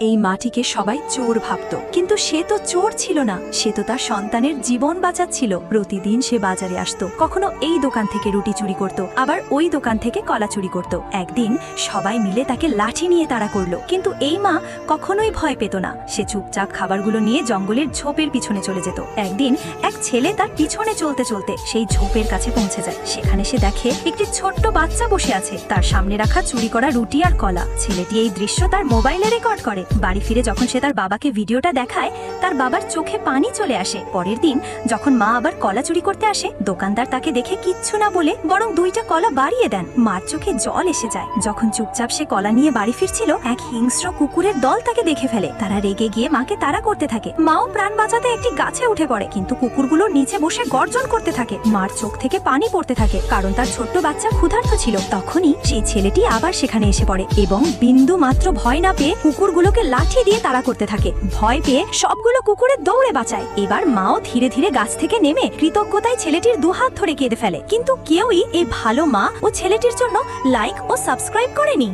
এই মাটিকে সবাই চোর ভাবত। কিন্তু সে তো চোর ছিল না। সে তো তার সন্তানের জীবন বাঁচাচ্ছিল। প্রতিদিন সে বাজারে আসতো। কখনো এই দোকান থেকে রুটি চুরি করত, আবার ওই দোকান থেকে কলা চুরি করত। একদিন সবাই মিলে তাকে লাঠি নিয়ে তাড়া করল। কিন্তু এই মা কখনোই ভয় পেত না। সে চুপচাপ খাবারগুলো নিয়ে জঙ্গলের ঝোপের পিছনে চলে যেত। একদিন এক ছেলে তার পিছনে চলতে চলতে সেই ঝোপের কাছে পৌঁছে যায়। সেখানে সে দেখে একটি ছোট্ট বাচ্চা বসে আছে। তার সামনে রাখা চুরি করা রুটি আর কলা। ছেলেটি এই দৃশ্য তার মোবাইলে রেকর্ড করে। বাড়ি ফিরে যখন সে তার বাবাকে ভিডিওটা দেখায়, তার বাবার চোখে পানি চলে আসে। পরের দিন যখন মা আবার কলা চুরি করতে আসে, দোকানদার তাকে দেখে কিচ্ছু না বলে বরং দুইটা কলা বাড়িয়ে দেন। মার চোখে জল এসে যায়। যখন চুপচাপ সে কলা নিয়ে বাড়ি ফিরছিল, এক হিংস্র কুকুরের দল তাকে দেখে ফেলে। তারা রেগে গিয়ে মাকে তারা করতে থাকে। মাও প্রাণ বাঁচাতে একটি গাছে উঠে পড়ে, কিন্তু কুকুরগুলো নিচে বসে গর্জন করতে থাকে। মার চোখ থেকে পানি পড়তে থাকে, কারণ তার ছোট্ট বাচ্চা ক্ষুধার্ত ছিল। তখনই সেই ছেলেটি আবার সেখানে এসে পড়ে এবং বিন্দু মাত্র ভয় না পেয়ে কুকুরগুলোকে লাঠি দিয়ে তারা করতে থাকে। ভয় পেয়ে সবগুলো কুকুরে দৌড়ে বাঁচায়। এবার মাও ধীরে ধীরে গাছ থেকে নেমে কৃতজ্ঞতায় ছেলেটির দুহাত ধরে কেঁদে ফেলে। কিন্তু কেউই এই ভালো মা ও ছেলেটির জন্য লাইক ও সাবস্ক্রাইব করেনি।